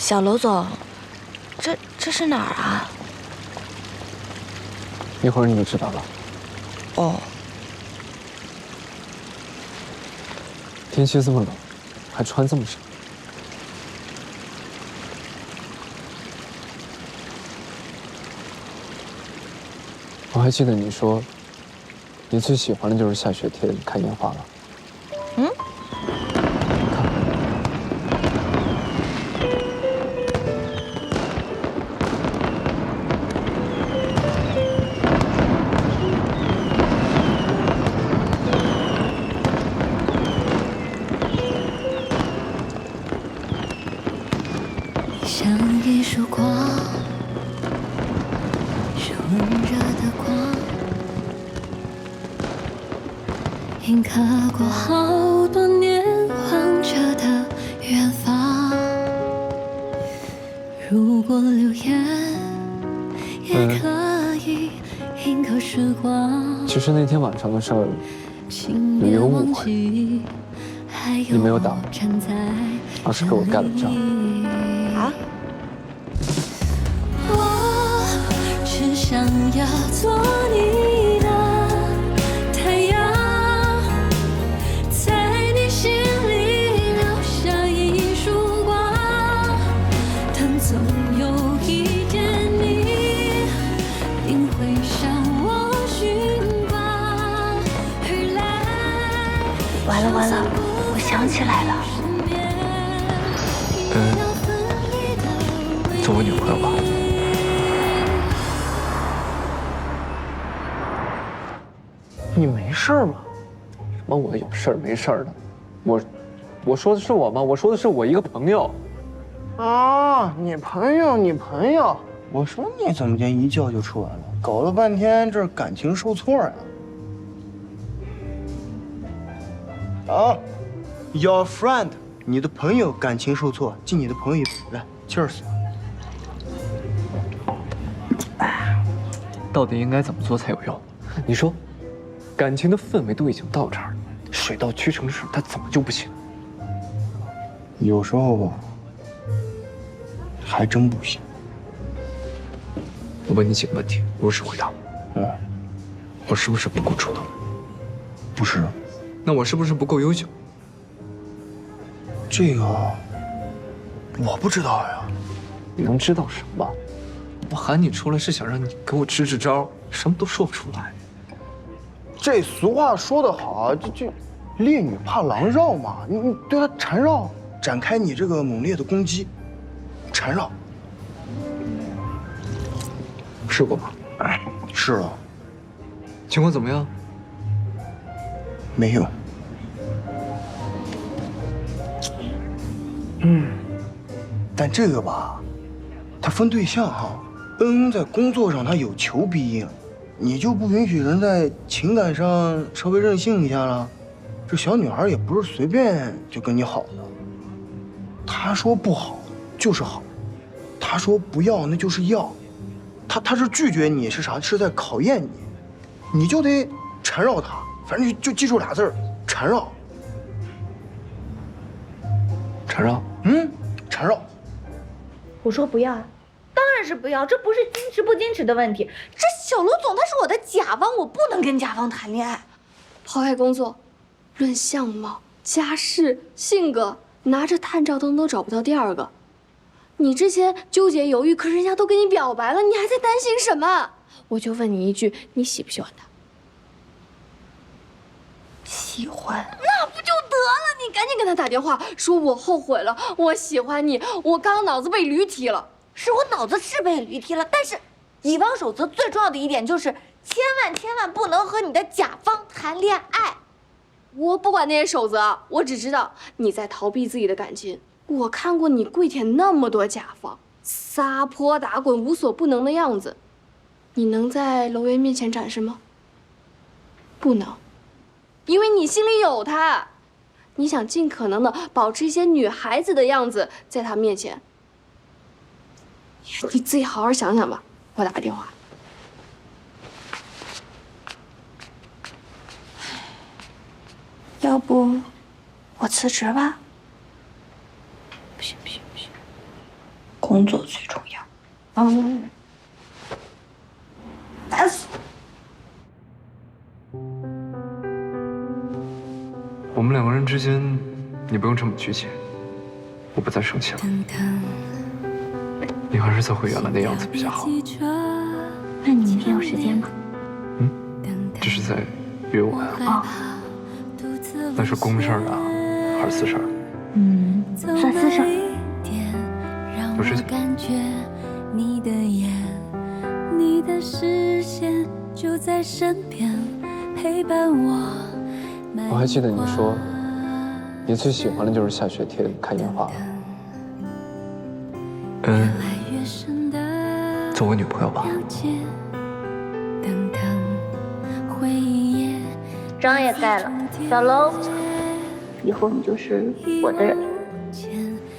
小楼总，这这是哪儿啊？一会儿你就知道了。哦，天气这么冷，还穿这么少。我还记得你说，你最喜欢的就是下雪天看烟花了。嗯。像一束光，是温热的光，印刻过好多年望着的远方。如果留言也可以印刻时光，其实那天晚上的事儿，请别有误会你没有打而是给我盖了章。啊？我只想要做你的太阳，在你心里留下一束光。但总有一天你定会向我寻光而来。完了完了，我想起来了，嗯做我女朋友吧。你没事儿吗？什么我有事儿没事儿的？我，我说的是我吗？我说的是我一个朋友。啊，你朋友，你朋友，我说你怎么这一觉就出来了？搞了半天这感情受挫呀、啊？，Your friend，你的朋友感情受挫，敬你的朋友一杯，来，Cheers。到底应该怎么做才有用？你说，感情的氛围都已经到这儿了，水到渠成时，它怎么就不行？有时候吧，还真不行。我问你几个问题，如实回答。嗯，我是不是不够主动？不是，那我是不是不够优秀？这个我不知道呀。你能知道什么？我喊你出来是想让你给我支支招，什么都说不出来。这俗话说得好啊，这这烈女怕狼绕嘛，你你对她缠绕，展开你这个猛烈的攻击，缠绕。试过吗？哎，试了，情况怎么样？没有。嗯，但这个吧，它分对象哈。恩恩在工作上他有求必应，你就不允许人在情感上稍微任性一下了？这小女孩也不是随便就跟你好的。她说不好就是好，她说不要那就是要，她她是拒绝你是啥？是在考验你，你就得缠绕她。反正就就记住俩字儿，缠绕。缠绕。嗯，缠绕。我说不要啊，当然是不要，这不是矜持不矜持的问题，这小罗总他是我的甲方，我不能跟甲方谈恋爱。抛开工作，论相貌、家世、性格，拿着探照灯都找不到第二个。你之前纠结犹豫，可是人家都跟你表白了，你还在担心什么？我就问你一句，你喜不喜欢他？喜欢？那不就得了？你赶紧跟他打电话，说我后悔了，我喜欢你，我刚脑子被驴踢了。是我脑子是被驴踢了，但是乙方守则最重要的一点就是，千万千万不能和你的甲方谈恋爱。我不管那些守则，我只知道你在逃避自己的感情。我看过你跪舔那么多甲方，撒泼打滚、无所不能的样子，你能在楼爷面前展示吗？不能，因为你心里有他，你想尽可能的保持一些女孩子的样子在他面前。你自己好好想想吧，我打个电话。要不我辞职吧？不行不行不行，工作最重要。嗯，烦死！我们两个人之间，你不用这么拘谨。我不再生气了，你还是做回原来的样子比较好。那你明天有时间吗？嗯这是在约我呀？哦，那是公事儿啊，还是私事儿？嗯，算私事儿。有事情。感觉你的眼，你的视线就在身边陪伴我。我还记得你说，你最喜欢的就是下雪天看烟花。嗯，做我女朋友吧。等等，回忆也章也盖了，小楼，以后你就是我的人。